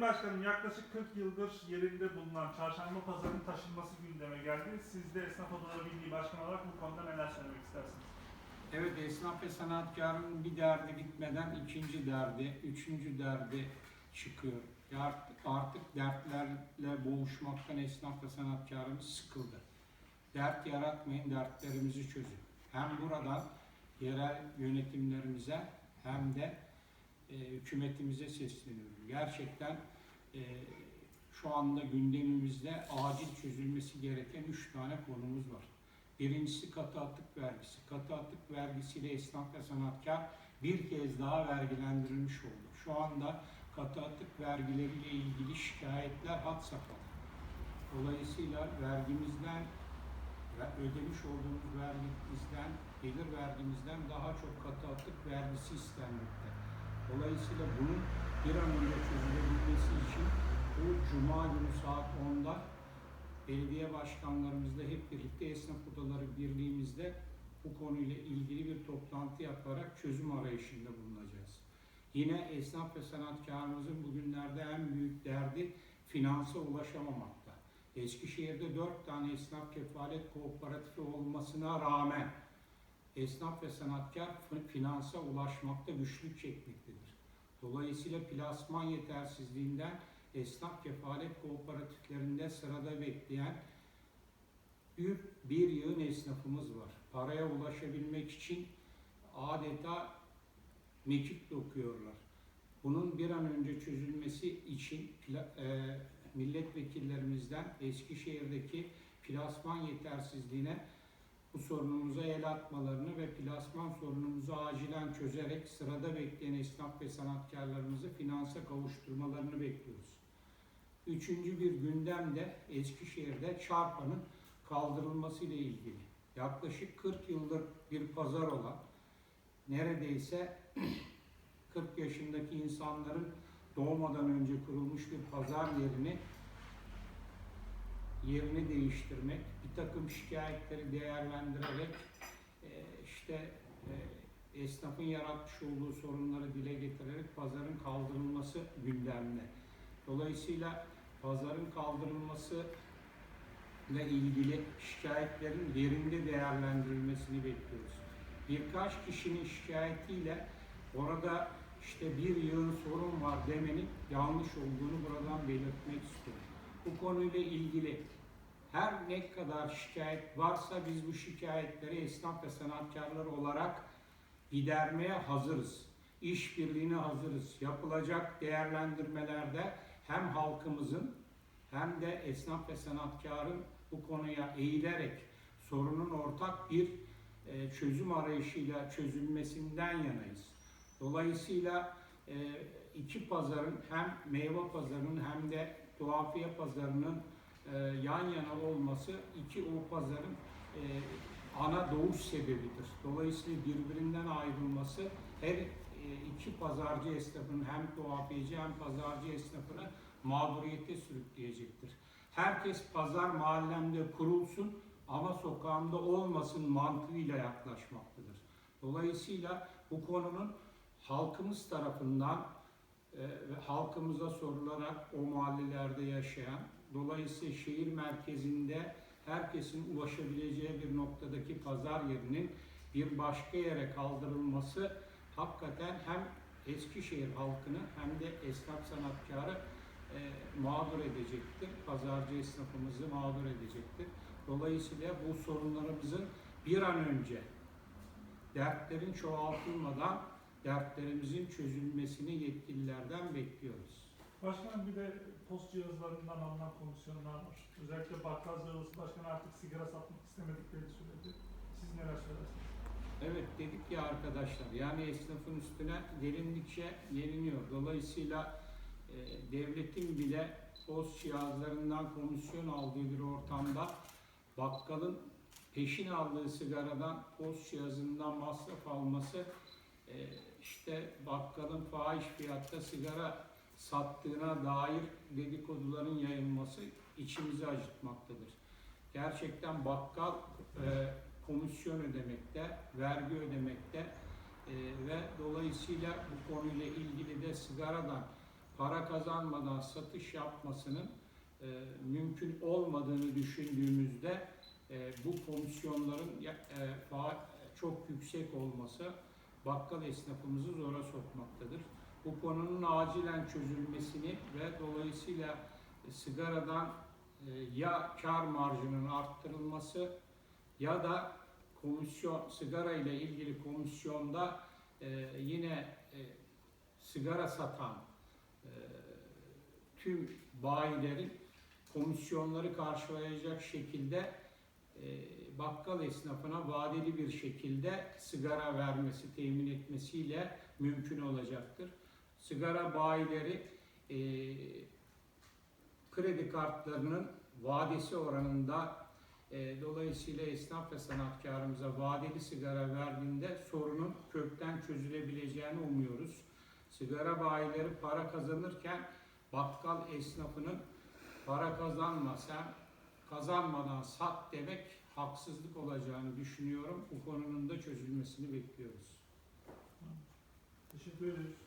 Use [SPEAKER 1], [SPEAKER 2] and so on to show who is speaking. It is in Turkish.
[SPEAKER 1] Başkanım yaklaşık 40 yıldır yerinde bulunan çarşamba pazarının taşınması gündeme geldi. Siz de Esnaf Odaları Birliği Başkanı olarak bu konuda neler söylemek istersiniz?
[SPEAKER 2] Evet esnaf ve sanatkarın bir derdi bitmeden ikinci derdi, üçüncü derdi çıkıyor. Artık, artık dertlerle boğuşmaktan esnaf ve sanatkarımız sıkıldı. Dert yaratmayın, dertlerimizi çözün. Hem buradan yerel yönetimlerimize hem de e, hükümetimize sesleniyorum. Gerçekten e, şu anda gündemimizde acil çözülmesi gereken üç tane konumuz var. Birincisi katı atık vergisi. Katı atık vergisiyle esnaf ve sanatkar bir kez daha vergilendirilmiş oldu. Şu anda katı atık vergileriyle ilgili şikayetler had safhada. Dolayısıyla vergimizden ve ödemiş olduğumuz vergimizden, gelir vergimizden daha çok katı atık vergisi istenmekte. Dolayısıyla bunun bir an önce çözülebilmesi için bu Cuma günü saat 10'da belediye başkanlarımızla hep birlikte Esnaf Odaları Birliğimizde bu konuyla ilgili bir toplantı yaparak çözüm arayışında bulunacağız. Yine esnaf ve sanatkarımızın bugünlerde en büyük derdi finansa ulaşamamakta. Eskişehir'de dört tane esnaf kefalet kooperatifi olmasına rağmen esnaf ve sanatkar fi- finansa ulaşmakta güçlük çekmektedir. Dolayısıyla plasman yetersizliğinden esnaf kefalet kooperatiflerinde sırada bekleyen bir, bir yığın esnafımız var. Paraya ulaşabilmek için adeta mekik dokuyorlar. Bunun bir an önce çözülmesi için e, milletvekillerimizden Eskişehir'deki plasman yetersizliğine bu sorunumuza el atmalarını ve plasman sorunumuzu acilen çözerek sırada bekleyen esnaf ve sanatkarlarımızı finansa kavuşturmalarını bekliyoruz. Üçüncü bir gündem de Eskişehir'de çarpanın kaldırılması ile ilgili. Yaklaşık 40 yıldır bir pazar olan, neredeyse 40 yaşındaki insanların doğmadan önce kurulmuş bir pazar yerini yerini değiştirmek, bir takım şikayetleri değerlendirerek e, işte e, esnafın yaratmış olduğu sorunları dile getirerek pazarın kaldırılması gündemde. Dolayısıyla pazarın kaldırılması ile ilgili şikayetlerin yerinde değerlendirilmesini bekliyoruz. Birkaç kişinin şikayetiyle orada işte bir yığın sorun var demenin yanlış olduğunu buradan belirtmek istiyorum. Bu konuyla ilgili her ne kadar şikayet varsa biz bu şikayetleri esnaf ve sanatkarlar olarak gidermeye hazırız. İşbirliğine hazırız. Yapılacak değerlendirmelerde hem halkımızın hem de esnaf ve sanatkarın bu konuya eğilerek sorunun ortak bir e, çözüm arayışıyla çözülmesinden yanayız. Dolayısıyla e, iki pazarın hem meyve pazarının hem de tuhafiye pazarının e, yan yana olması iki o pazarın e, ana doğuş sebebidir. Dolayısıyla birbirinden ayrılması her e, iki pazarcı esnafının hem tuhafiyeci hem pazarcı esnafını mağduriyete sürükleyecektir. Herkes pazar mahallemde kurulsun ama sokağımda olmasın mantığıyla yaklaşmaktadır. Dolayısıyla bu konunun halkımız tarafından e, halkımıza sorularak o mahallelerde yaşayan, dolayısıyla şehir merkezinde herkesin ulaşabileceği bir noktadaki pazar yerinin bir başka yere kaldırılması hakikaten hem Eskişehir halkını hem de esnaf sanatkarı e, mağdur edecektir. Pazarcı esnafımızı mağdur edecektir. Dolayısıyla bu sorunlarımızın bir an önce dertlerin çoğaltılmadan dertlerimizin çözülmesini yetkililerden bekliyoruz.
[SPEAKER 1] Başkanım bir de post cihazlarından alınan komisyonlar var. Özellikle bakkal Zırhlısı Başkanı artık sigara satmak istemediklerini söyledi. Siz neler söylersiniz?
[SPEAKER 2] Evet dedik ya arkadaşlar yani esnafın üstüne gelindikçe geliniyor. Dolayısıyla e, devletin bile post cihazlarından komisyon aldığı bir ortamda bakkalın peşin aldığı sigaradan post cihazından masraf alması e, işte bakkalın fahiş fiyatta sigara sattığına dair dedikoduların yayılması içimizi acıtmaktadır. Gerçekten bakkal e, komisyon ödemekte, vergi ödemekte e, ve dolayısıyla bu konuyla ilgili de sigaradan para kazanmadan satış yapmasının e, mümkün olmadığını düşündüğümüzde e, bu komisyonların e, çok yüksek olması bakkal esnafımızı zora sokmaktadır. Bu konunun acilen çözülmesini ve dolayısıyla e, sigaradan e, ya kar marjının arttırılması ya da komisyon sigara ile ilgili komisyonda e, yine sigara satan tüm bayilerin komisyonları karşılayacak şekilde bakkal esnafına vadeli bir şekilde sigara vermesi, temin etmesiyle mümkün olacaktır. Sigara bayileri e, kredi kartlarının vadesi oranında e, dolayısıyla esnaf ve sanatkarımıza vadeli sigara verdiğinde sorunun kökten çözülebileceğini umuyoruz. Sigara bayileri para kazanırken bakkal esnafının para kazanma sen kazanmadan sat demek haksızlık olacağını düşünüyorum. Bu konunun da çözülmesini bekliyoruz.
[SPEAKER 1] Teşekkür ederiz.